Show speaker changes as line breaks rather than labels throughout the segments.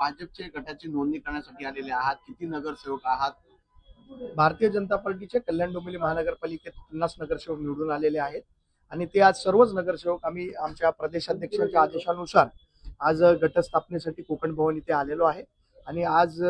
भाजपचे गटाची नोंदणी करण्यासाठी आलेले आहात. किती नगरसेवक आहात?
भारतीय जनता पार्टीचे कल्याण डोंबिवली महानगरपालिकेत पन्नास नगरसेवक निवडून आलेले आहेत. आणि ते आज सर्वच नगरसेवक आम्ही आमच्या प्रदेशाध्यक्षांच्या आदेशानुसार आज गटस्थापनेसाठी कोकण भवन इथे आलेलो आहे. आणि आज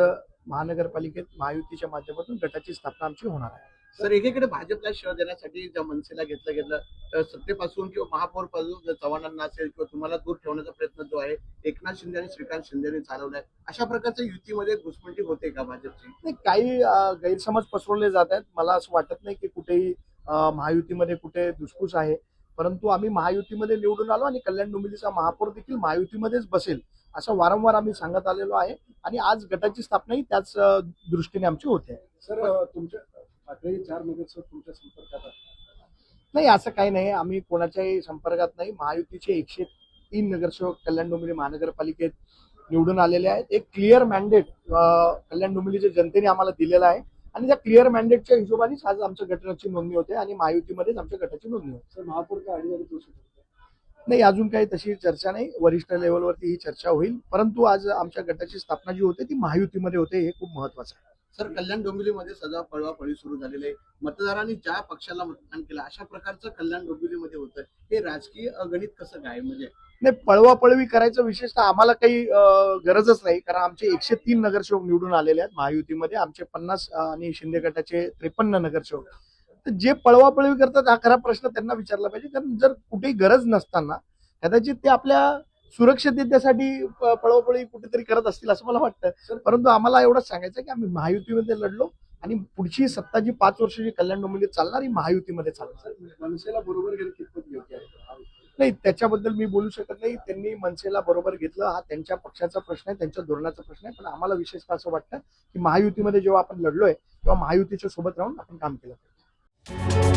महानगरपालिकेत महायुतीच्या माध्यमातून गटाची स्थापना आमची होणार आहे.
सर एकीकडे भाजपला शह देण्यासाठी ज्या मनसेला घेतलं गेलं तर सत्तेपासून किंवा महापौरपासून चव्हाणांना असेल किंवा तुम्हाला दूर ठेवण्याचा प्रयत्न जो आहे एकनाथ शिंदे आणि श्रीकांत शिंदेने चालवलाय अशा प्रकारच्या युतीमध्ये घुसमटी होते का भाजपची?
नाही काही गैरसमज पसरवले जात आहेत. मला असं वाटत नाही की कुठेही महायुतीमध्ये कुठे धुसफूस आहे. परंतु आम्ही महायुतीमध्ये निवडून आलो आणि कल्याण डोंबिवलीचा महापौर देखील महायुतीमध्येच बसेल असं वारंवार आम्ही सांगत आलेलो आहे. आणि आज गटाची स्थापनाही त्याच दृष्टीने आमची होते.
सर तुमच्या आठही चार नगरसेवक तुमच्या संपर्कात आहेत.
नाही असं काही नाही. आम्ही कोणाच्याही संपर्कात नाही. महायुतीचे एकशे तीन नगरसेवक कल्याण डोंबिवली महानगरपालिकेत निवडून आलेले आहेत. एक क्लिअर मॅन्डेट कल्याण डोंबिवलीच्या जनतेने आम्हाला दिलेला आहे. आणि त्या क्लिअर मॅन्डेटच्या हिशोबानेच आज आमच्या गटाची नोंदणी होते आणि महायुतीमध्येच आमच्या गटाची नोंदणी होते.
सर महापौर का अडीअडीच वर्ष होते
नाही. अजून काही तशी चर्चा नाही. वरिष्ठ लेवलवरती ही चर्चा होईल. परंतु आज आमच्या गटाची स्थापना जी होते ती महायुतीमध्ये होते हे खूप महत्वाचं आहे.
सर कल्याण डोंबिवलीमध्ये सजा पळवापळी सुरू झालेली आहे. मतदारांनी ज्या पक्षाला मतदान केलं अशा प्रकारचं कल्याण डोंबिवलीमध्ये होतं. हे राजकीय गणित कसं काय म्हणजे
नाही पळवापळवी करायचं विशेषतः आम्हाला काही गरजच नाही. कारण आमचे एकशे तीन नगरसेवक निवडून आलेले आहेत महायुतीमध्ये. आमचे पन्नास आणि शिंदे गटाचे त्रेपन्न नगरसेवक. तर जे पळवापळवी करतात हा खरा प्रश्न त्यांना विचारला पाहिजे. कारण जर कुठेही गरज नसताना कदाचित ते आपल्या सुरक्षिततेसाठी पळवापळी कुठेतरी करत असतील असं मला वाटतं. परंतु आम्हाला एवढंच सांगायचं की आम्ही महायुतीमध्ये लढलो आणि पुढची सत्ता जी पाच वर्ष जी कल्याण डोंबिवलीत चालणार ही महायुतीमध्ये चालणार.
मनसेला बरोबर
नाही त्याच्याबद्दल मी बोलू शकत नाही. त्यांनी मनसेला बरोबर घेतलं. हा त्यांच्या पक्षाचा प्रश्न आहे त्यांच्या धोरणाचा प्रश्न आहे. पण आम्हाला विशेषतः असं वाटतं की महायुतीमध्ये जेव्हा आपण लढलोय तेव्हा महायुतीच्या सोबत राहून आपण काम केलं